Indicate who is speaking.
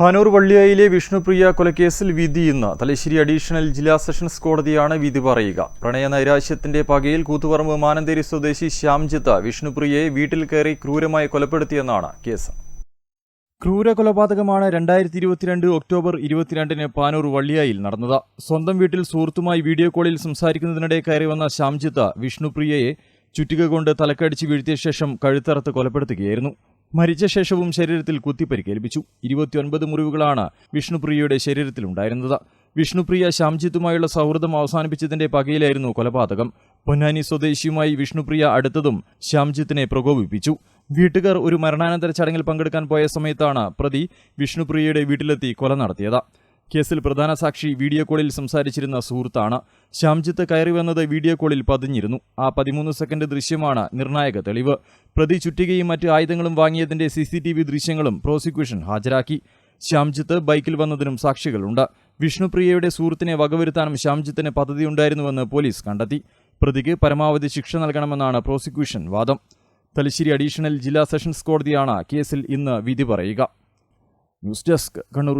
Speaker 1: പാനൂർ വള്ളിയായിലെ വിഷ്ണുപ്രിയ കൊലക്കേസിൽ വിധി ഇന്ന്. തലശ്ശേരി അഡീഷണൽ ജില്ലാ സെഷൻസ് കോടതിയാണ് വിധി പറയുക. പ്രണയ നൈരാശ്യത്തിന്റെ പകയിൽ കൂത്തുപറമ്പ് മാനന്തേരി സ്വദേശി ശ്യാംജിത്ത് വിഷ്ണുപ്രിയയെ വീട്ടിൽ കയറി ക്രൂരമായി കൊലപ്പെടുത്തിയെന്നാണ് കേസ്. ക്രൂര കൊലപാതകമാണ് രണ്ടായിരത്തി ഇരുപത്തിരണ്ട് ഒക്ടോബർ ഇരുപത്തിരണ്ടിന് പാനൂർ വള്ളിയായിൽ നടന്നത്. സ്വന്തം വീട്ടിൽ സുഹൃത്തുമായി വീഡിയോ കോളിൽ സംസാരിക്കുന്നതിനിടെ കയറി വന്ന ശ്യാംജിത്ത് വിഷ്ണുപ്രിയയെ ചുറ്റിക കൊണ്ട് തലക്കടിച്ച് വീഴ്ത്തിയ ശേഷം കഴുത്തറത്ത് കൊലപ്പെടുത്തുകയായിരുന്നു. മരിച്ച ശേഷവും ശരീരത്തിൽ കുത്തിപ്പരിക്കേൽപ്പിച്ചു ഇരുപത്തിയൊൻപത് മുറിവുകളാണ് വിഷ്ണുപ്രിയയുടെ ശരീരത്തിലുണ്ടായിരുന്നത്. വിഷ്ണുപ്രിയ ശ്യാംജിത്തുമായുള്ള സൗഹൃദം അവസാനിപ്പിച്ചതിന്റെ പകയിലായിരുന്നു കൊലപാതകം. പൊന്നാനി സ്വദേശിയുമായി വിഷ്ണുപ്രിയ അടുത്തതും ശ്യാംജിത്തിനെ പ്രകോപിപ്പിച്ചു. വീട്ടുകാർ ഒരു മരണാനന്തര ചടങ്ങിൽ പങ്കെടുക്കാൻ പോയ സമയത്താണ് പ്രതി വിഷ്ണുപ്രിയയുടെ വീട്ടിലെത്തി കൊല നടത്തിയത്. കേസിൽ പ്രധാന സാക്ഷി വീഡിയോ കോളിൽ സംസാരിച്ചിരുന്ന സുഹൃത്താണ്. ശ്യാംജിത്ത് കയറി വന്നത് വീഡിയോ കോളിൽ പതിഞ്ഞിരുന്നു. ആ പതിമൂന്ന് സെക്കൻഡ് ദൃശ്യമാണ് നിർണായക തെളിവ്. പ്രതി ചുറ്റികയും മറ്റ് ആയുധങ്ങളും വാങ്ങിയതിന്റെ സി ദൃശ്യങ്ങളും പ്രോസിക്യൂഷൻ ഹാജരാക്കി. ശ്യാംജിത്ത് ബൈക്കിൽ വന്നതിനും സാക്ഷികളുണ്ട്. വിഷ്ണുപ്രിയയുടെ സുഹൃത്തിനെ വകവരുത്താനും ശ്യാംജിത്തിന് പദ്ധതിയുണ്ടായിരുന്നുവെന്ന് പോലീസ് കണ്ടെത്തി. പ്രതിക്ക് പരമാവധി ശിക്ഷ നൽകണമെന്നാണ് പ്രോസിക്യൂഷൻ വാദം. തലശ്ശേരി അഡീഷണൽ ജില്ലാ സെഷൻസ് കോടതിയാണ് കേസിൽ ഇന്ന് വിധി പറയുക. News desk Kannur